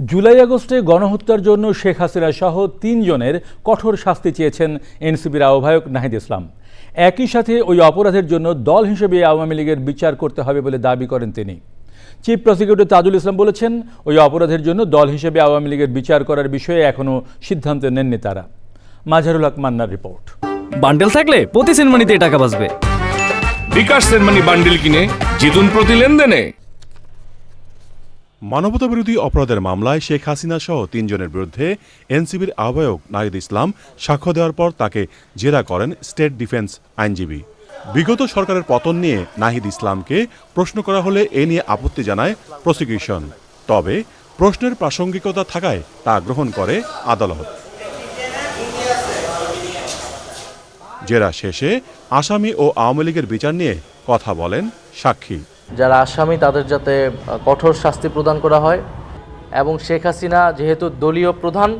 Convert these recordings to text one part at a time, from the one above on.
জুলাই আগস্টে গণহত্যার জন্য শেখ হাসিনা সহ তিনজনের কঠোর শাস্তি চেয়েছেন এনসিপির আহ্বায়ক নাহিদ ইসলাম। একই সাথে ওই অপরাধের জন্য দল হিসেবে আওয়ামী লীগের বিচার করতে হবে বলে দাবি করেন তিনি। চিফ প্রসিকিউটর তাজুল ইসলাম বলেছেন ওই অপরাধের জন্য দল হিসেবে আওয়ামী লীগের বিচার করার বিষয়ে এখনও সিদ্ধান্ত নেননি তারা। মাঝারুল হক মান্নার রিপোর্ট। বান্ডেল থাকলে প্রতি সেনমানিতে টাকা বাঁচবে। বিকাশ সেনমানি বান্ডিল কিনে জিতুন প্রতি লেনদেনে। মানবতাবিরোধী অপরাধের মামলায় শেখ হাসিনা সহ তিনজনের বিরুদ্ধে এনসিবির আহ্বায়ক নাহিদ ইসলাম সাক্ষ্য দেওয়ার পর তাকে জেরা করেন স্টেট ডিফেন্স আইনজীবী। বিগত সরকারের পতন নিয়ে নাহিদ ইসলামকে প্রশ্ন করা হলে এ নিয়ে আপত্তি জানায় প্রসিকিউশন। তবে প্রশ্নের প্রাসঙ্গিকতা থাকায় তা গ্রহণ করে আদালত। জেরা শেষে আসামি ও আওয়ামী লীগের বিচার নিয়ে কথা বলেন সাক্ষী। যারা আসামি, তাদের যাতে কঠোর শাস্তি প্রদান করা হয়। এবং শেখ হাসিনা যেহেতু দলীয় প্রধান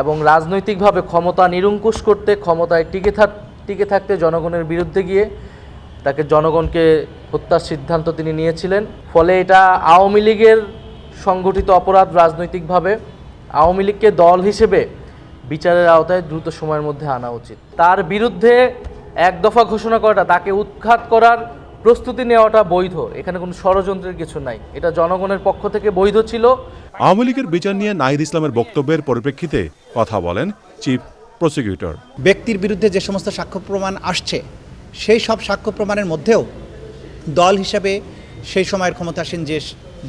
এবং রাজনৈতিকভাবে ক্ষমতা নিরঙ্কুশ করতে, ক্ষমতায় টিকে থাক, টিকে থাকতে জনগণের বিরুদ্ধে গিয়ে তাকে জনগণকে হত্যার সিদ্ধান্ত তিনি নিয়েছিলেন। ফলে এটা আওয়ামী লীগের সংগঠিত অপরাধ রাজনৈতিকভাবে আওয়ামী লীগকে দল হিসেবে বিচারের আওতায় দ্রুত সময়ের মধ্যে আনা উচিত। তার বিরুদ্ধে এক দফা ঘোষণা করাটা, তাকে উৎখাত করার প্রস্তুতি নেওয়াটা বৈধ। এখানে কোনো ষড়যন্ত্রের কিছু নাই। এটা জনগণের পক্ষ থেকে বৈধ ছিল। আওয়ামী লীগের বিচার নিয়ে নাহিদ ইসলামের বক্তব্যের পরিপ্রেক্ষিতে কথা বলেন চিফ প্রসিকিউটর। ব্যক্তির বিরুদ্ধে যে সমস্ত সাক্ষ্য প্রমাণ আসছে সেই সব সাক্ষ্য প্রমাণের মধ্যেও দল হিসাবে সেই সময়ের ক্ষমতাসীন যে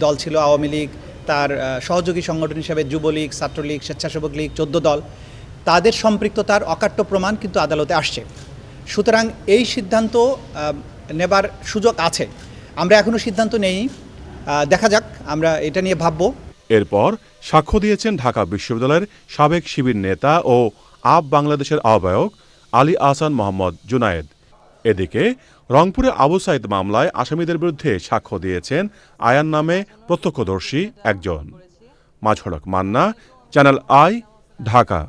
দল ছিল আওয়ামী লীগ তার সহযোগী সংগঠন হিসাবে যুবলীগ ছাত্রলীগ স্বেচ্ছাসেবক লীগ চোদ্দ দল তাদের সম্পৃক্ততার অকাট্য প্রমাণ কিন্তু আদালতে আসছে। সুতরাং এই সিদ্ধান্ত নেবার সুযোগ আছে। আমরা এখনও সিদ্ধান্ত নেই দেখা যাক, আমরা এটা নিয়ে ভাববো। এরপর সাক্ষ্য দিয়েছেন ঢাকা বিশ্ববিদ্যালয়ের সাবেক শিবির নেতা ও আপ বাংলাদেশের আহ্বায়ক আলী আহসান মোহাম্মদ জুনায়েদ। এদিকে, রংপুরে আবু সাইদ মামলায় আসামিদের বিরুদ্ধে সাক্ষ্য দিয়েছেন আয়ান নামে প্রত্যক্ষদর্শী একজন। মাঝড়ক মান্না, চ্যানেল আই, ঢাকা।